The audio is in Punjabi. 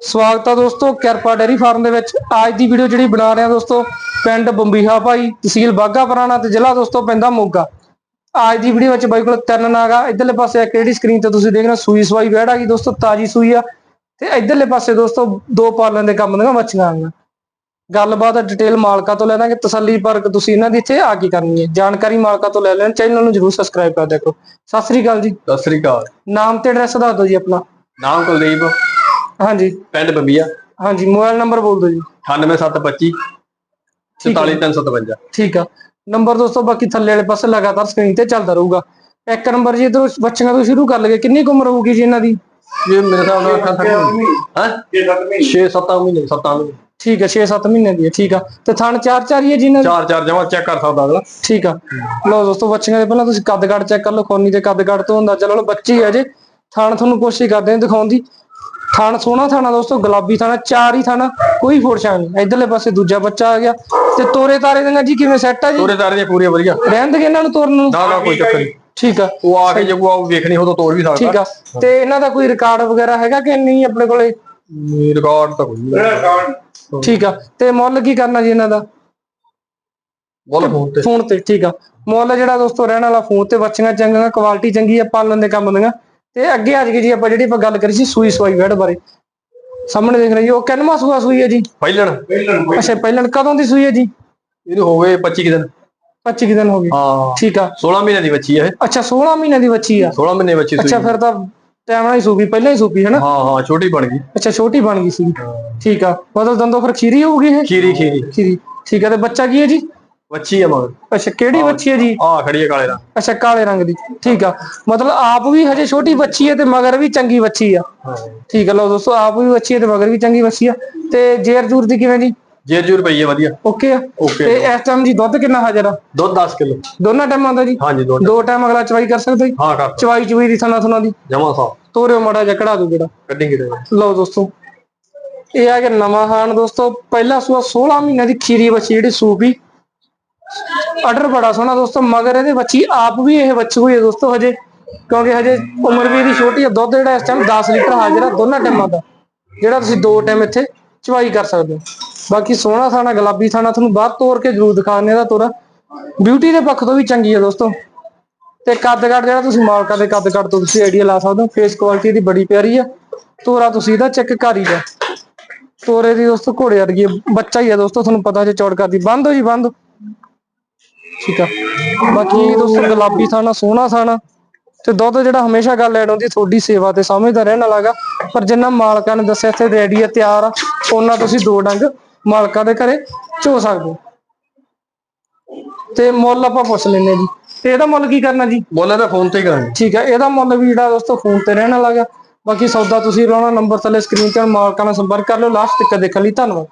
ਸਵਾਗਤ ਹੈ ਦੋਸਤੋ ਕਿਰਪਾ ਡੇਰੀ ਫਾਰਮ ਦੇ ਵਿੱਚ। ਅੱਜ ਦੀ ਵੀਡੀਓ ਜਿਹੜੀ ਬਣਾ ਰਹੇ ਦੋਸਤੋ ਪਿੰਡ ਬੰਬੀਹਾ ਭਾਈ ਤਹਿਸੀਲ ਬਾਗਾ ਪੁਰਾਣਾ ਤੇ ਜ਼ਿਲ੍ਹਾ ਦੋਸਤੋ ਪੈਂਦਾ ਮੋਗਾ। ਅੱਜ ਦੀ ਵੀਡੀਓ ਵਿੱਚ ਬਾਈ ਕੋਲ ਤਿੰਨ ਨਾਗਾ ਇਧਰਲੇ ਪਾਸੇ ਇੱਕ ਜਿਹੜੀ ਸਕਰੀਨ ਤੇ ਤੁਸੀਂ ਦੇਖ ਰਹੇ ਹੋ ਸੂਈ ਸਵਾਈ ਵੈੜ ਆ ਗਈ ਦੋਸਤੋ ਤਾਜੀ ਸੂਈ ਆ। ਤੇ ਇਧਰਲੇ ਪਾਸੇ ਦੋਸਤੋ ਦੋ ਪਾਲਣ ਦੇ ਕੰਮ ਦੀਆਂ ਮੱਛੀਆਂ ਆਈਆਂ ਗੱਲਬਾਤ ਡਿਟੇਲ ਮਾਲਕਾਂ ਤੋਂ ਲੈ ਲਾਂਗੇ। ਤਸੱਲੀ ਪਰਖ ਤੁਸੀਂ ਇਹਨਾਂ ਦੀ ਇੱਥੇ ਆ ਕੇ ਕਰਨੀ ਹੈ। ਜਾਣਕਾਰੀ ਮਾਲਕਾਂ ਤੋਂ ਲੈ ਲੈਣ। ਚੈਨਲ ਨੂੰ ਜਰੂਰ ਸਬਸਕ੍ਰਾਈਬ ਕਰ ਦਿਆ ਕਰੋ। ਸਤਿ ਸ੍ਰੀ ਅਕਾਲ ਜੀ। ਸਤਿ ਸ੍ਰੀ ਅਕਾਲ। ਨਾਮ ਤੇ ਐਡਰੈਸ ਦੱਸ ਦਿਓ ਜੀ ਆਪਣਾ। ਨਾਮ ਕੁਲਦੀਪ। ਹਾਂਜੀ। ਪਿੰਡ ਬੰਬੀਆ। ਹਾਂਜੀ ਮੋਬਾਈਲ ਨੰਬਰ ਬੋਲ ਦਿਓ ਜੀ। 98725 44357 ਠੀਕ ਆ। ਨੰਬਰ ਦੋਸਤੋ ਬਾਕੀ ਥੱਲੇ ਵਾਲੇ ਪਾਸੇ ਲਗਾਤਾਰ ਸਕਰੀਨ ਤੇ ਚੱਲਦਾ ਰਹੂਗਾ। ਇੱਕ ਨੰਬਰ ਜੀ ਇਧਰੋਂ ਬੱਚਿਆਂ ਤੋਂ ਸ਼ੁਰੂ ਕਰ ਲਗੇ ਕਿੰਨੀ ਕੁ ਉਮਰ ਹੋਊਗੀ ਜੀ ਇਹਨਾਂ ਦੀ? ਇਹ ਮੇਰੇ ਹਿਸਾਬ ਨਾਲ 8 ਤੱਕ ਹਾਂ? 6-7 ਮਹੀਨੇ 7 ਮਹੀਨੇ। ਠੀਕ ਆ 6-7 ਮਹੀਨੇ ਦੀ ਹੈ ਠੀਕ ਆ। ਤੇ ਥਣ ਚਾਰ ਚਾਰ ਹੀ ਹੈ ਜੀ ਇਹਨਾਂ ਦੀ? ਚਾਰ ਚਾਰ ਜਮਾ ਚੈੱਕ ਕਰ ਸਕਦਾ ਅਗਲਾ। ਠੀਕ ਆ। ਲਓ ਦੋਸਤੋ ਬੱਚਿਆਂ ਦੇ ਪਹਿਲਾਂ ਤੁਸੀਂ ਕੱਦ ਕੱਦ ਚੈੱਕ ਕਰ ਲਓ ਖੋਨੀ ਤੇ ਕੱਦ ਕੱਦ ਤੋਂ ਅੰਦਾਜ਼ਾ ਲਾ ਲਓ ਬੱਚੀ ਹੈ ਜੇ। ਥਣ ਤੁਹਾਨੂੰ ਕੋਸ਼ਿਸ਼ ਕਰਦੇ ਹਾਂ ਦਿਖਾਉਣ ਦੀ। ਥਣ ਸੋਹਣਾ ਥਾਣਾ ਦੋਸਤੋ ਗੁਲਾਬੀ ਥਾਣਾ ਚਾਰ ਹੀ ਥਾਣਾ ਕੋਈ ਫੋੜਸ਼ਾ ਨਹੀਂ। ਇਧਰਲੇ ਪਾਸੇ ਦੂਜਾ ਬੱਚਾ ਆ ਗਿਆ। ਤੇ ਤੋਰੇ ਤਾਰੇ ਦੀਆਂ ਜੀ ਕਿਵੇਂ ਸੈੱਟ ਆ ਜੀ? ਤੋਰੇ ਤਾਰੇ ਦੀਆਂ ਪੂਰੀਆਂ ਵਧੀਆ। ਰਹਿਣ ਦੇ ਇਹਨਾਂ ਨੂੰ ਤੋਰਨ ਨੂੰ? ਨਾ ਨਾ ਕੋਈ ਚੱਕਰ ਨਹੀਂ। ਠੀਕ ਆ। ਉਹ ਆ ਕੇ ਜੇ ਆਉ ਵੇਖਣੀ ਹੋ ਤਾਂ ਤੋੜ ਵੀ ਸਕਦਾ। ਠੀਕ ਆ। ਤੇ ਇਹਨਾਂ ਦਾ ਕੋਈ ਰਿਕਾਰਡ ਵਗੈਰਾ ਹੈਗਾ ਕਿ ਨਹੀਂ ਆਪਣੇ ਕੋਲੇ? ਨਹੀਂ ਰਿਕਾਰਡ ਤਾਂ ਕੋਈ ਨਹੀਂ। ਠੀਕ ਆ। ਤੇ ਮੁੱਲ ਕੀ ਕਰਨਾ ਜੀ ਇਹਨਾਂ ਦਾ? ਬੋਲ ਫੋਨ ਤੇ। ਫੋਨ ਤੇ ਠੀਕ ਆ। ਮੁੱਲ ਜਿਹੜਾ ਦੋਸਤੋ ਰਹਿਣ ਵਾਲਾ ਫੋਨ ਤੇ ਬੱਚੀਆਂ ਚੰਗੀਆਂ ਕੁਆਲਿਟੀ ਚੰਗੀ ਆ ਪਾਲਣ ਦੇ ਕੰਮ ਦੀਆਂ। ਤੇ ਅੱਗੇ ਅੱਜ ਜੀ ਆਪਾਂ ਜਿਹੜੀ ਆਪਾਂ ਗੱਲ ਕਰੀ ਸੀ ਸੂਈ ਸਵਾਈ ਵੈੜ ਬਾਰੇ ਸਾਹਮਣੇ ਦੇਖ ਰਹੇ ਜੀ ਉਹ ਕਿੰਨਵਾਂ ਸੂਆ ਸੂਈ ਹੈ ਜੀ? ਪਹਿਲਣ। ਅੱਛਾ ਪਹਿਲਾਂ ਕਦੋਂ ਦੀ ਸੂਈ ਹੈ ਜੀ? ਇਹਨੂੰ ਹੋ ਗਏ 25 ਕੁ ਦਿਨ। 25 ਕੁ ਦਿਨ ਹੋ ਗਏ। ਹਾਂ। ਠੀਕ ਆ। 16 ਮਹੀਨੇ ਦੀ ਬੱਚੀ ਹੈ ਅੱਛਾ 16 ਮਹੀਨੇ ਦੀ ਬੱਚੀ ਆ। 16 ਮਹੀਨੇ ਬੱਚੀ ਅੱਛਾ ਸੂਈ ਫਿਰ ਤਾਂ ਟਾਈਮ ਨਾਲ ਹੀ ਸੂਪੀ ਪਹਿਲਾਂ ਹੀ ਸੂਪੀ ਹੈ ਨਾ ਹਾਂ ਹਾਂ ਛੋਟੀ ਬਣ ਗਈ। ਅੱਛਾ ਛੋਟੀ ਬਣ ਗਈ ਸੀ। ਠੀਕ ਆ। ਮਤਲਬ ਦੰਦੋਂ ਫਿਰ ਖੀਰੀ ਹੋਊਗੀ ਇਹ? ਖੀਰੀ ਖੀਰੀ। ਖੀਰੀ। ਠੀਕ ਆ ਤੇ ਬੱਚਾ ਕੀ ਹੈ ਜੀ? ਬੱਚੀ ਆ ਮਗਰ। ਅੱਛਾ ਕਿਹੜੀ ਬੱਚੀ ਹੈ ਜੀ? ਆ ਖੜੀ ਹੈ ਕਾਲੇ ਦਾ। ਅੱਛਾ ਕਾਲੇ ਰੰਗ ਦੀ। ਠੀਕ ਆ। ਮਤਲਬ ਆਪ ਵੀ ਹਜੇ ਛੋਟੀ ਬੱਚੀ ਹੈ ਤੇ ਮਗਰ ਵੀ ਚੰਗੀ ਬੱਚੀ ਆ। ਹਾਂ। ਠੀਕ ਆ ਲਓ ਦੋਸਤੋ ਆਪ ਵੀ ਬੱਚੀ ਹੈ ਤੇ ਮਗਰ ਵੀ ਚੰਗੀ ਬੱਚੀ ਆ। ਤੇ ਜੇਰ ਜੂਰ ਦੀ ਕਿਵੇਂ ਜੀ? ਜੇ ਜੂ ਰੁਪਈਏ ਵਧੀਆ। ਓਕੇ ਆ। ਓਕੇ ਤੇ ਇਸ ਟਾਈਮ ਜੀ ਦੁੱਧ ਕਿੰਨਾ ਹਾਜ਼ਰ ਆ? ਦੁੱਧ 10 ਕਿਲੋ। ਦੋਨਾਂ ਟਾਈਮਾਂ ਦਾ ਜੀ? ਹਾਂਜੀ ਦੋ ਟਾਈਮ। ਅਗਲਾ ਚਵਾਈ ਕਰ ਸਕਦਾ ਜੀ? ਹਾਂ ਕਰ ਚਵਾਈ ਚਵਾਈ ਦੀ ਥਣਾ ਥਣਾ ਦੀ। ਜਮਾ ਸਾਹਿਬ ਤੋਰਿਓ ਮੜਾ ਜਿਹਾ ਕਢਾ ਦੂ ਜਿਹੜਾ। ਕੱਢੀ ਕਿਤੇ ਲਓ ਦੋਸਤੋ ਇਹ ਆ ਕਿ ਨਵਾਂ ਹਾਨ ਦੋਸਤੋ ਪਹਿਲਾ ਸੂਆ 16 ਮਹੀਨਿਆਂ ਦੀ ਖੀਰੀ ਬੱਚੀ ਜਿਹੜੀ ਸੂਪੀ ਆਰਡਰ ਬੜਾ ਸੋਹਣਾ ਦੋਸਤੋ ਮਗਰ ਇਹਦੇ ਬੱਚੀ ਆਪ ਵੀ ਇਹ ਬੱਚੀ ਹੋਈ ਹੈ ਦੋਸਤੋ ਹਜੇ ਕਿਉਂਕਿ ਹਜੇ ਉਮਰ ਵੀ ਇਹਦੀ ਛੋਟੀ ਹੈ ਦੁੱਧ ਜਿਹੜਾ ਇਸ ਟਾਈਮ 10 ਲੀਟਰ ਹਾਜ਼ਰ ਆ ਦੋਨਾਂ ਟਾਈਮਾਂ ਦਾ ਜਿਹੜਾ ਤੁਸੀਂ ਦੋ ਟਾਈਮ ਇੱਥੇ ਚਵਾਈ ਕਰ ਸਕਦੇ ਹੋ। ਬਾਕੀ ਸੋਹਣਾ ਥਾਣਾ ਗੁਲਾਬੀ ਥਾਣਾ ਤੁਹਾਨੂੰ ਬਾਹਰ ਤੋੜ ਕੇ ਜ਼ਰੂਰ ਦਿਖਾਣੇ ਦਾ ਤੋਰਾ। ਬਿਊਟੀ ਦੇ ਪੱਖ ਤੋਂ ਵੀ ਚੰਗੀ ਹੈ ਦੋਸਤੋ। ਤੇ ਕੱਦ ਕੱਦ ਜਿਹੜਾ ਤੁਸੀਂ ਮਾਲਕਾ ਦੇ ਕੱਦ ਕੱਦ ਤੋਂ ਤੁਸੀਂ ਆਈਡੀਆ ਲਾ ਸਕਦੇ ਹੋ ਫੇਸ ਕੁਆਲਿਟੀ ਦੀ ਬੜੀ ਪਿਆਰੀ ਆ। ਤੋਰਾ ਤੁਸੀਂ ਇਹਦਾ ਚੈੱਕ ਕਰ ਹੀ ਲਿਆ। ਤੋਰੇ ਦੀ ਦੋਸਤੋ ਘੋੜੇ ਵਰਗੀ ਆ, ਬੱਚਾ ਹੀ ਆ ਦੋਸਤੋ ਤੁਹਾਨੂੰ ਪਤਾ ਜੇ ਚੌੜ ਕਰਦੀ ਬੰਦ ਹੋ ਜੀ ਬੰਦ। ਠੀਕ ਆ। ਬਾਕੀ ਦੋਸਤੋ ਗੁਲਾਬੀ ਥਾਣਾ ਸੋਹਣਾ ਥਾਣਾ। ਤੇ ਦੁੱਧ ਜਿਹੜਾ ਹਮੇਸ਼ਾ ਗੱਲ ਐਡ ਹੁੰਦੀ ਤੁਹਾਡੀ ਸੇਵਾ ਤੇ ਸਮਝਦਾ ਰਹਿਣ ਵਾਲਾਗਾ ਪਰ ਜਿੰਨਾ ਮਾਲਕਾਂ ਨੇ ਦੱਸਿਆ ਇੱਥੇ ਰੈਡੀ ਆ ਤਿਆਰ ਆ ਉਹਨਾਂ ਤੁਸੀਂ ਦੋ ਡੰਗ ਮਾਲਕਾਂ ਦੇ ਘਰੇ ਚੋ ਸਕਦੇ ਹੋ। ਤੇ ਮੁੱਲ ਆਪਾਂ ਪੁੱਛ ਲੈਨੇ ਜੀ। ਤੇ ਇਹਦਾ ਮੁੱਲ ਕੀ ਕਰਨਾ ਜੀ? ਬੋਲੇ ਤਾਂ ਫੋਨ ਤੇ ਕਰਾਂਗੇ। ਠੀਕ ਹੈ ਇਹਦਾ ਮੁੱਲ ਵੀ ਜਿਹੜਾ ਦੋਸਤੋ ਫੋਨ ਤੇ ਰਹਿਣ ਵਾਲਾ ਗਾ ਬਾਕੀ ਸੌਦਾ ਤੁਸੀਂ ਲਾਉਣਾ ਨੰਬਰ ਥੱਲੇ ਸਕਰੀਨ ਤੇ ਮਾਲਕਾਂ ਨਾਲ ਸੰਪਰਕ ਕਰ ਲਿਓ। ਲਾਸਟ ਤੱਕ ਦੇਖਣ ਲਈ ਧੰਨਵਾਦ।